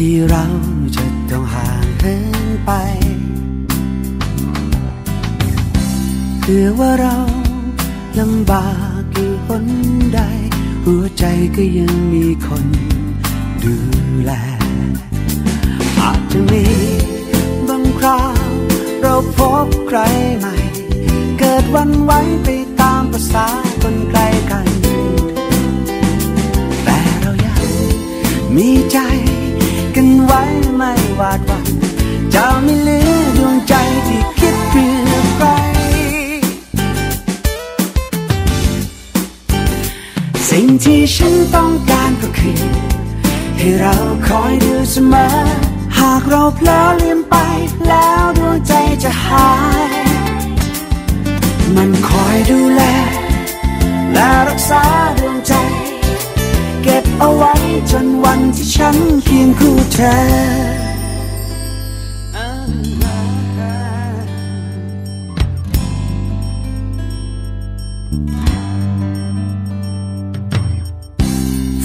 ที่เราจะต้องห่างเหินไปเผื่อว่าเราลำบากอยู่หนใด หัวใจก็ยังมีคนดูแล อาจจะมีบางคราวเราพบใครใหม่ เกิดวันไหวไป สิ่งที่ฉันต้องการก็คือ ให้เราคอยดูเสมอ หากเราเพลอเลืมไปแล้วดวงใจจะหาย มันคอยดูแล และรักษาดวงใจ เก็บเอาไว้จนวันที่ฉันเคียงคู่เธอ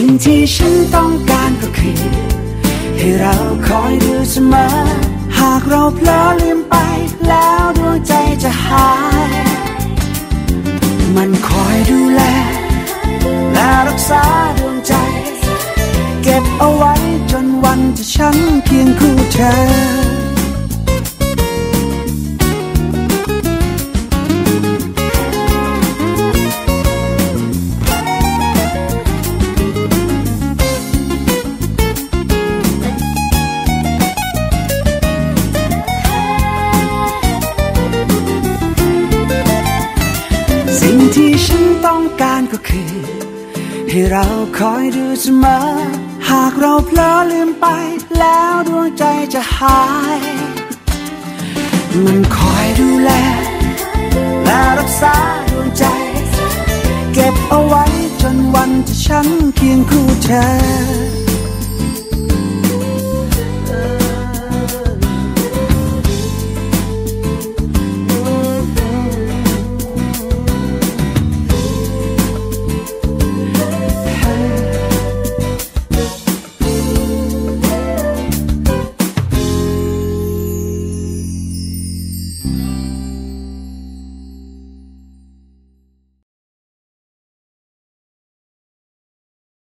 สิ่งที่ฉันต้องการก็คือ ให้เราคอยดูเสมอ หากเราเพลอลืมไปแล้วดวงใจจะหาย มันคอยดูแล และรักษาดวงใจ เก็บเอาไว้จนวันที่ฉันเคียงคู่เธอ คือ ให้เราคอยดูเสมอ หากเราเพลอลืมไป แล้วดวงใจจะหาย มันคอยดูแล และรักษาดวงใจ เก็บเอาไว้จนวันที่ฉันเคียงคู่เธอ